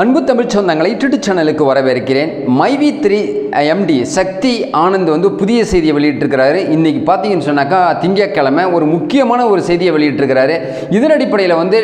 அன்பு தமிழ் சொந்தங்களை யூடியூப் சேனலுக்கு வரவேற்கிறேன். மைவி த்ரீ எம்டி சக்தி ஆனந்த் வந்து புதிய செய்தியை வெளியிட்டிருக்கிறாரு. இன்றைக்கி பார்த்தீங்கன்னு சொன்னாக்கா திங்கட்கிழமை ஒரு முக்கியமான ஒரு செய்தியை வெளியிட்டிருக்கிறாரு. இதன் அடிப்படையில் வந்து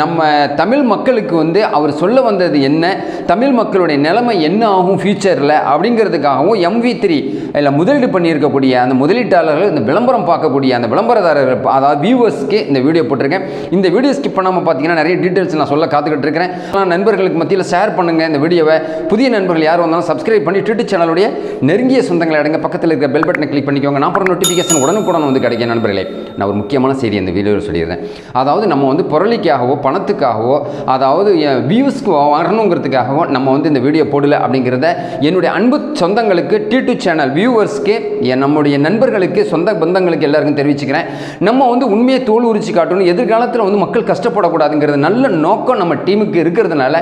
நம்ம தமிழ் மக்களுக்கு வந்து அவர் சொல்ல வந்தது என்ன தமிழ் மக்களுடைய நிலைமை என்ன ஆகும் ஃப்யூச்சரில் அப்படிங்கிறதுக்காகவும் எம்வி த்ரீ இல்லை முதலீடு பண்ணியிருக்கக்கூடிய அந்த முதலீட்டாளர்கள் இந்த விளம்பரம் பார்க்கக்கூடிய அந்த விளம்பரதாரர்கள் அதாவது வியூவர்ஸ்க்கு இந்த வீடியோ போட்டிருக்கேன். இந்த வீடியோ ஸ்கிப் பண்ணாமல் பார்த்தீங்கன்னா நிறைய டீட்டெயில்ஸ் நான் சொல்ல காத்துக்கிட்டு இருக்கிறேன். நண்பர்களுக்கு மத்தியில் ஷேர் பண்ணுங்கள் இந்த வீடியோவை. புதிய நண்பர்கள் யார் வந்தாலும் சப்ஸ்கிரைப் பண்ணி ட்விட்டர் சேனலுடைய நெருங்கிய சொந்தங்களை அடங்க. பக்கத்தில் இருக்கிற பெல் பட்டனை கிளிக் பண்ணிக்கோங்க. நான் அப்புறம் நோட்டிஃபிகேஷன் உடனுக்குடன் வந்து கிடைக்கும் நண்பர்களே. நான் ஒரு முக்கியமான செய்தி இந்த வீடியோவில் சொல்லிடுறேன். அதாவது நம்ம வந்து பொருளிக்காகவோ பணத்துக்காகவோ அதாவது வியூஸ்க்கு வரணுங்கிறதுக்காகவோ நம்ம வந்து இந்த வீடியோ போடல அப்படிங்கிறத என்னுடைய அன்பு சொந்தங்களுக்கு டி சேனல் வியூவர்ஸ்க்கு என் நம்முடைய நண்பர்களுக்கு சொந்த பந்தங்களுக்கு எல்லாருக்கும் தெரிவிச்சுக்கிறேன். நம்ம வந்து உண்மையை தோல் உரிச்சு காட்டணும். எதிர்காலத்தில் வந்து மக்கள் கஷ்டப்படக்கூடாதுங்கிறது நல்ல நோக்கம் நம்ம டீமுக்கு இருக்கிறதுனால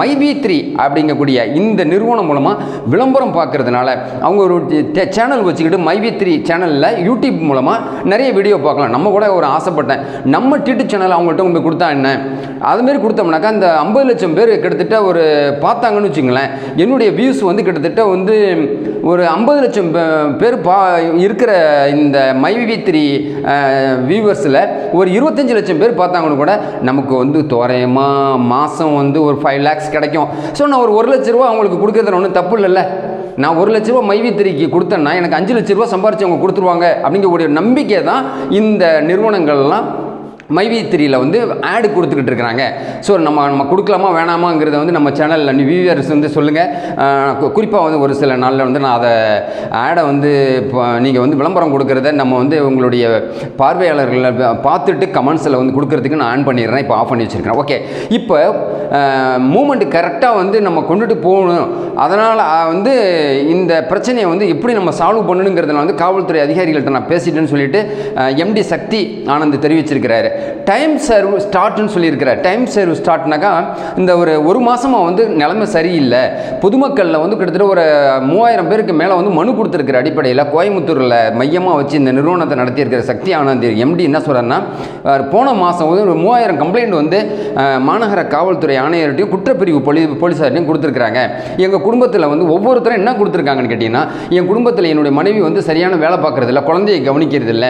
மைவி த்ரீ அப்படிங்கக்கூடிய இந்த நிறுவனம் மூலமாக விளம்பரம் பார்க்கறதுனால அவங்க ஒரு சேனல் வச்சுக்கிட்டு மைவி த்ரீ சேனலில் யூடியூப் மூலமாக நிறைய வீடியோ பார்க்கலாம். நம்ம கூட ஒரு ஆசைப்பட்டேன். நம்ம டிட்டு சேனல் அவங்கள்ட்ட கொண்டு கொடுத்தா என்ன? அதுமாரி கொடுத்தோம்னாக்கா அந்த ஐம்பது லட்சம் பேர் கிட்டத்தட்ட ஒரு பார்த்தாங்கன்னு வச்சுங்களேன். என்னுடைய வியூஸ் வந்து கிட்டத்தட்ட வந்து ஒரு ஐம்பது லட்சம் பேர் பா இருக்கிற இந்த மைவி த்ரீ வியூவர்ஸில் ஒரு இருபத்தஞ்சு லட்சம் பேர் பார்த்தாங்கன்னு கூட நமக்கு வந்து தோராயமாக மாதம் வந்து ஒரு ஃபைவ் லேக்ஸ் கிடைக்கும். ஸோ நான் ஒரு ஒரு லட்ச ரூபா அவங்களுக்கு கொடுக்குறதுல ஒன்றும் தப்பு இல்லைல்ல. நான் ஒரு லட்ச ரூபா மைவித்திரிக்கு கொடுத்தேன்னா எனக்கு அஞ்சு லட்ச ரூபா சம்பாரிச்சு அவங்க கொடுத்துருவாங்க அப்படிங்கக்கூடிய நம்பிக்கை தான் இந்த நிறுவனங்கள்லாம் மைவி த்ரீயில் வந்து ஆடு கொடுத்துக்கிட்டு இருக்கிறாங்க. ஸோ நம்ம நம்ம கொடுக்கலாமா வேணாமாங்கிறத வந்து நம்ம சேனலில் வியூவர்ஸ் வந்து சொல்லுங்கள் குறிப்பாக வந்து ஒரு சில நாளில் வந்து நான் அதை ஆடை வந்து இப்போ நீங்கள் வந்து விளம்பரம் கொடுக்குறத நம்ம வந்து உங்களுடைய பார்வையாளர்களை பார்த்துட்டு கமெண்ட்ஸில் வந்து கொடுக்குறதுக்கு நான் ஆன் பண்ணிடுறேன். இப்போ ஆஃப் பண்ணி வச்சுருக்கேன் ஓகே இப்போ மூமெண்ட் கரெக்டாக வந்து நம்ம கொண்டுட்டு போகணும். அதனால் வந்து இந்த பிரச்சனையை வந்து எப்படி நம்ம சால்வ் பண்ணணுங்கிறதுல வந்து காவல்துறை அதிகாரிகள்கிட்ட நான் பேசிட்டேன்னு சொல்லிட்டு எம்டி சக்தி ஆனந்த் தெரிவிச்சிருக்கிறாரு. டைம் சர்வ் ஸ்டார்ட்னு சொல்லியிருக்கிறார் டைம் சர்வ் ஸ்டார்ட்னாக்கா இந்த ஒரு ஒரு மாதமாக வந்து நிலைமை சரியில்லை. பொதுமக்களில் வந்து கிட்டத்தட்ட ஒரு மூவாயிரம் பேருக்கு மேலே வந்து மனு கொடுத்துருக்கிற அடிப்படையில் கோயம்புத்தூரில் மையமாக வச்சு இந்த நிறுவனத்தை நடத்தியிருக்கிற சக்தி ஆனந்த் எம்டி என்ன சொல்கிறாருன்னா போன மாதம் வந்து ஒரு மூவாயிரம் கம்ப்ளைண்ட் வந்து மாநகர காவல்துறை ஆணையர்கிட்டையும் குற்றப்பிரிவு போலீ போலீஸார்ட்டையும் கொடுத்துருக்குறாங்க. எங்கள் குடும்பத்தில் வந்து ஒவ்வொருத்தரும் என்ன கொடுத்துருக்காங்கன்னு கேட்டிங்கன்னா என் குடும்பத்தில் என்னுடைய மனைவி வந்து சரியான வேலை பார்க்குறதில்ல குழந்தையை கவனிக்கிறதில்ல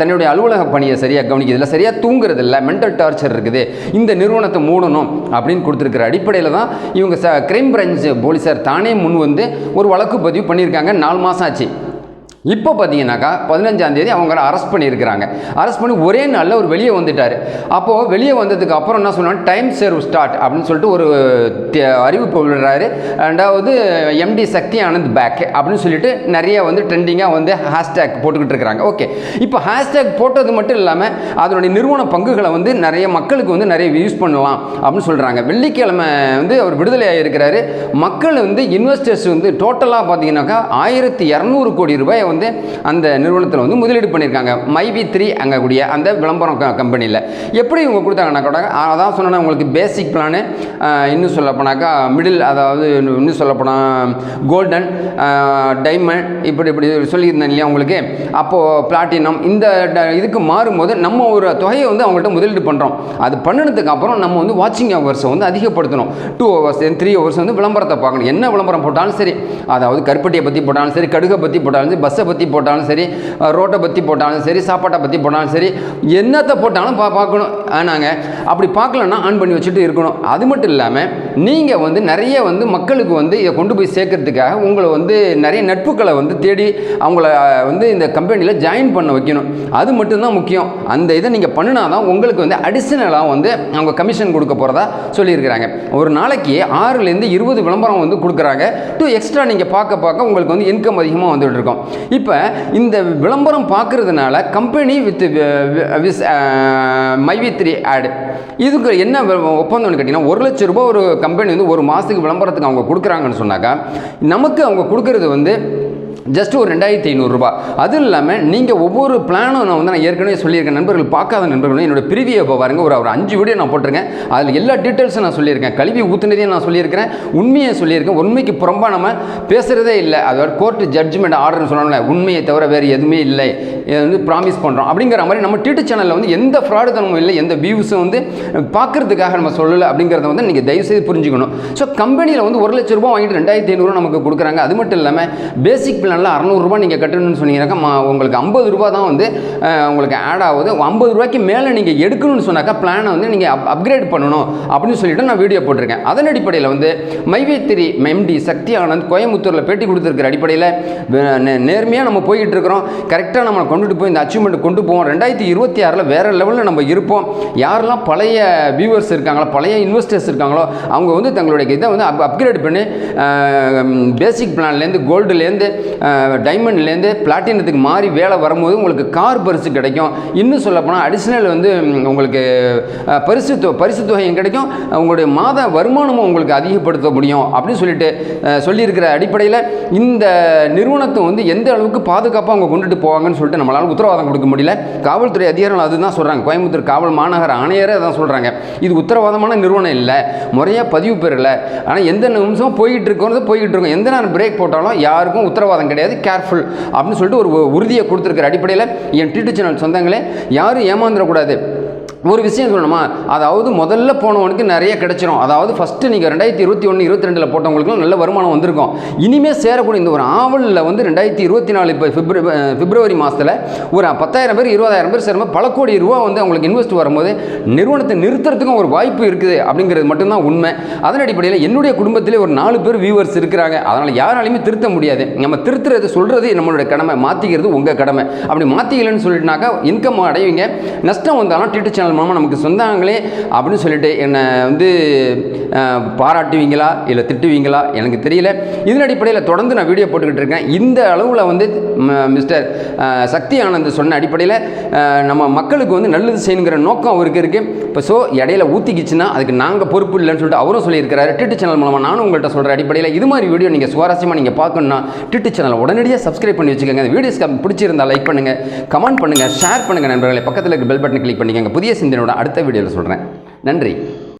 தன்னுடைய அலுவலக பணியை சரியாக கவனிக்கிறதில்ல சரியாக தூங்குறதில்ல மென்டல் டார்ச்சர் இருக்குது இந்த நிறுவனத்தை மூடணும் அப்படின்னு கொடுத்துருக்கிற அடிப்படையில் தான் இவங்க ச கிரைம் பிரான்ச் போலீஸார் தானே முன் வந்து ஒரு வழக்கு பதிவு பண்ணியிருக்காங்க. நாலு மாதம் ஆச்சு. இப்போ பார்த்தீங்கன்னாக்கா பதினஞ்சாம் தேதி அவங்கள அரெஸ்ட் பண்ணியிருக்கிறாங்க. அரெஸ்ட் பண்ணி ஒரே நாளில் ஒரு வெளியே வந்துட்டார். அப்போது வெளியே வந்ததுக்கு அப்புறம் என்ன சொன்னாங்க? டைம் சர்வ் ஸ்டார்ட் அப்படின்னு சொல்லிட்டு ஒரு அறிவிப்பு விடுறாரு. ரெண்டாவது எம்டி சக்தி ஆனந்த் பேக் அப்படின்னு சொல்லிட்டு நிறைய வந்து ட்ரெண்டிங்காக வந்து ஹேஷ்டேக் போட்டுக்கிட்டு இருக்கிறாங்க. ஓகே இப்போ ஹேஷ்டேக் போட்டது மட்டும் இல்லாமல் அதனுடைய நிறுவன பங்குகளை வந்து நிறைய மக்களுக்கு வந்து நிறைய யூஸ் பண்ணலாம் அப்படின்னு சொல்கிறாங்க வெள்ளிக்கிழமை வந்து அவர் விடுதலை இருக்கிறாரு மக்கள் வந்து இன்வெஸ்டர்ஸ் வந்து டோட்டலாக பார்த்தீங்கன்னாக்கா ஆயிரத்தி இரநூறு கோடி ரூபாய் வந்து அந்த நிறுவனத்தில் வந்து முதலீடு பண்ணியிருக்காங்க. மைவி த்ரீ அங்கே கூடிய அந்த விளம்பரம் கம்பெனியில். எப்படி இவங்க கொடுத்தாங்கன்னா கூட அதான் சொன்னேன்னா உங்களுக்கு பேசிக் பிளானு இன்னும் சொல்லப்போனாக்கா மிடில் அதாவது இன்னும் சொல்லப்போனால் கோல்டன் டைமண்ட் இப்படி இப்படி சொல்லியிருந்தேன் இல்லையா உங்களுக்கு? அப்போது பிளாட்டினம் இந்த ட- இதுக்கு மாறும்போது நம்ம ஒரு தொகையை வந்து அவங்கள்ட்ட முதலீடு பண்ணுறோம் அது பண்ணினதுக்கு அப்புறம் நம்ம வந்து வாட்சிங் ஹவர்ஸை வந்து அதிகப்படுத்தணும். டூ ஹவர்ஸ் த்ரீ ஹவர்ஸ் வந்து விளம்பரத்தை பார்க்கணும். என்ன விளம்பரம் போட்டாலும் சரி அதாவது கருப்பட்டியை பற்றி போட்டாலும் சரி கடுகை பற்றி போட்டாலும் சரி பஸ்ஸை பற்றி போட்டாலும் சரி ரோட்டை பற்றி போட்டாலும் சரி சாப்பாட்டை பற்றி போட்டாலும் சரி என்னத்தை போட்டாலும் பா பார்க்கணும். ஆனாங்க அப்படி பார்க்கலன்னா ஆன் பண்ணி வச்சுட்டு இருக்கணும். அது மட்டும் இல்லாமல் நீங்கள் வந்து நிறைய வந்து மக்களுக்கு வந்து இதை கொண்டு போய் சேர்க்கறதுக்காக உங்களை வந்து நிறைய நட்புகளை வந்து தேடி அவங்கள வந்து இந்த கம்பெனியில் ஜாயின் பண்ண வைக்கணும். அது மட்டும்தான் முக்கியம். அந்த இதை நீங்கள் பண்ணினா தான் உங்களுக்கு வந்து அடிஷ்னலாக வந்து அவங்க கமிஷன் கொடுக்க போகிறதா சொல்லியிருக்கிறாங்க. ஒரு நாளைக்கு ஆறுலேருந்து இருபது விளம்பரம் வந்து கொடுக்குறாங்க. டூ எக்ஸ்ட்ரா நீங்கள் பார்க்க பார்க்க உங்களுக்கு வந்து இன்கம் அதிகமாக வந்துட்டு இருக்கும். இப்போ இந்த விளம்பரம் பார்க்குறதுனால கம்பெனி வித் விஸ் மைவி த்ரீ ஆடு இதுக்கு என்ன ஒப்பந்தம்னு கேட்டிங்கன்னா ஒரு லட்ச ரூபாய் ஒரு கம்பெனி வந்து ஒரு மாதத்துக்கு விளம்பரத்துக்கு அவங்க கொடுக்குறாங்கன்னு சொன்னாக்கா நமக்கு அவங்க கொடுக்கறது வந்து ஜஸ்ட் ஒரு ரெண்டாயிரத்தி ஐநூறுரூபா அது இல்லாமல் நீங்கள் ஒவ்வொரு பிளானும் நான் வந்து நான் ஏற்கனவே சொல்லியிருக்கேன். நண்பர்கள் பார்க்காத நண்பர்களும் என்னோட பிரிவியை இப்போ பாருங்கள் ஒரு ஒரு அஞ்சு வீடியோ நான் போட்டிருக்கேன். அதில் எல்லா டீட்டெயில்ஸும் நான் சொல்லியிருக்கேன். கல்வி ஊற்றுனதையும் நான் சொல்லியிருக்கிறேன். உண்மையை சொல்லியிருக்கேன். உண்மைக்கு புறம்பாக நம்ம பேசுகிறதே இல்லை. அதாவது கோர்ட்டு ஜட்ஜ்மெண்ட் ஆர்டர்னு சொன்னோம்ல உண்மையை தவிர வேறு எதுவுமே இல்லை. வந்து ப்ராமிஸ் பண்ணுறோம் அப்படிங்கிற மாதிரி நம்ம டியூட்டர் சேனலில் வந்து எந்த ஃப்ராடு தனமும் இல்லை எந்த வியூஸும் வந்து பார்க்கறதுக்காக நம்ம சொல்லலை அப்படிங்கிறத வந்து நீங்கள் தயவுசெய்து புரிஞ்சுக்கணும். ஸோ கம்பெனியில் வந்து ஒரு லட்ச ரூபா வாங்கிட்டு ரெண்டாயிரத்தி ஐநூறுரூவா நமக்கு கொடுக்குறாங்க. அது மட்டும் இல்லாமல் பேசிக் நல்ல அறநூறுரூபா நீங்கள் கட்டணும்னு சொன்னீங்கன்னாக்கா மா- உங்களுக்கு ஐம்பது ரூபா தான் வந்து உங்களுக்கு ஆட் ஆகுது. ஐம்பது ரூபாய்க்கு மேலே நீங்கள் எடுக்கணும்னு சொன்னாக்கா பிளானை வந்து நீங்கள் அப் அப்கிரேட் பண்ணணும் அப்படின்னு சொல்லிட்டு நான் வீடியோ போட்டிருக்கேன். அதன் அடிப்படையில் வந்து மைவேத்திரி எம்டி சக்தி ஆனந்த் கோயம்புத்தூரில் பேட்டி கொடுத்துருக்கிற அடிப்படையில் நேர்மையாக நம்ம போய்கிட்டு இருக்கிறோம். கரெக்டாக நம்ம கொண்டுட்டு போய் இந்த அச்சீவ்மெண்ட் கொண்டு போவோம். ரெண்டாயிரத்தி இருபத்தி ஆறில் வேறு லெவலில் நம்ம இருப்போம். யாரெல்லாம் பழைய வியூவர்ஸ் இருக்காங்களோ பழைய இன்வெஸ்டர்ஸ் இருக்காங்களோ அவங்க வந்து தங்களுடைய இதை வந்து அப் அப்கிரேட் பண்ணி பேசிக் பிளான்லேருந்து கோல்டுலேருந்து டைமண்ட்லேருந்து பிளாட்டினத்துக்கு மாறி வேலை வரும்போது உங்களுக்கு கார் பரிசு கிடைக்கும். இன்னும் சொல்லப்போனால் அடிஷ்னல் வந்து உங்களுக்கு பரிசு பரிசு தொகையும் கிடைக்கும். உங்களுடைய மாத வருமானமும் உங்களுக்கு அதிகப்படுத்த முடியும் அப்படின்னு சொல்லிட்டு சொல்லியிருக்கிற அடிப்படையில் இந்த நிறுவனத்தை வந்து எந்த அளவுக்கு பாதுகாப்பாக அவங்க கொண்டுட்டு போவாங்கன்னு சொல்லிட்டு நம்மளால் உத்தரவாதம் கொடுக்க முடியல. காவல்துறை அதிகாரிகள் அதுதான் சொல்கிறாங்க கோயம்புத்தூர் காவல் மாநகர ஆணையரே அதான் சொல்கிறாங்க இது உத்தரவாதமான நிறுவனம் இல்லை. முறையாக பதிவு பெறலை. ஆனால் எந்த நிமிஷம் போய்கிட்டு இருக்கோன்றது போய்கிட்டு இருக்கோம். எந்த நேரம் பிரேக் போட்டாலும் யாருக்கும் உத்தரவாதம் கிடையாது கேர்ஃபுல் அப்படின்னு சொல்லிட்டு ஒரு உறுதியை கொடுத்துருக்கிற அடிப்படையில் என் டிடி சேனல் சொந்தங்களே யாரும் ஏமாந்துடக்கூடாது. ஒரு விஷயம் சொல்லணுமா? அதாவது முதல்ல போனவனுக்கு நிறைய கிடைச்சிரும். அதாவது ஃபஸ்ட்டு நீங்கள் ரெண்டாயிரத்தி இருபத்தி ஒன்று இருபத்தி ரெண்டில் போட்டவங்களுக்கும் நல்ல வருமானம் வந்திருக்கும். இனிமேல் சேரக்கூடிய இந்த ஒரு ஆவலில் வந்து ரெண்டாயிரத்தி இருபத்தி நாலு இப்போ பிப்ரவரி பிப்ரவரி மாதத்தில் ஒரு பத்தாயிரம் பேர் இருபதாயிரம் பேர் சேரும்போது பல கோடி ரூபா வந்து அவங்களுக்கு இன்வெஸ்ட் வரும்போது நிறுவனத்தை நிறுத்துறதுக்கும் ஒரு வாய்ப்பு இருக்குது அப்படிங்கிறது மட்டும்தான் உண்மை. அதன் அடிப்படையில் என்னுடைய குடும்பத்திலே ஒரு நாலு பேர் வியூவர்ஸ் இருக்கிறாங்க. அதனால் யாராலையுமே திருத்த முடியாது. நம்ம திருத்துறது சொல்கிறது நம்மளோட கடமை. மாற்றிக்கிறது உங்கள் கடமை. அப்படி மாற்றிக்கலன்னு சொல்லிட்டுனாக்கா இன்கம் அடைவீங்க. நஷ்டம் வந்தாலும் டிடி சேனல் மூலமாக நமக்கு சொந்தாங்களே அப்படின்னு சொல்லிட்டு என்னை வந்து பாராட்டுவீங்களா இல்லை திட்டுவீங்களா எனக்கு தெரியல. இதன் அடிப்படையில் தொடர்ந்து நான் வீடியோ போட்டுக்கிட்டு இருக்கேன். இந்த அளவில் வந்து மிஸ்டர் சக்தி ஆனந்த் சொன்ன அடிப்படையில் நம்ம மக்களுக்கு வந்து நல்லது செய்யணுங்கிற நோக்கம் அவருக்கு இருக்குது இப்போ ஸோ இடையில ஊற்றிக்கிச்சுன்னா அதுக்கு நாங்கள் பொறுப்பு இல்லைன்னு சொல்லிட்டு அவரும் சொல்லியிருக்கிறாரு. டிட்டு சேனல் மூலமாக நானும் உங்கள்கிட்ட சொல்கிற அடிப்படையில் இது மாதிரி வீடியோ நீங்கள் சுவாரஸ்யமாக நீங்கள் பார்க்கணுன்னா டிட்டு சேனலை உடனடியாக சப்ஸ்கிரைப் பண்ணி வச்சுக்கோங்க. இந்த வீடியோஸ் பிடிச்சிருந்தா லைக் பண்ணுங்கள் கமெண்ட் பண்ணுங்கள் ஷேர் பண்ணுங்கள் நண்பர்களை. பக்கத்தில் இருக்க பெல் பட்டன் கிளிக் பண்ணிக்கோங்க. புதிய சிந்தனையோட அடுத்த வீடியோவில் சொல்கிறேன் நன்றி.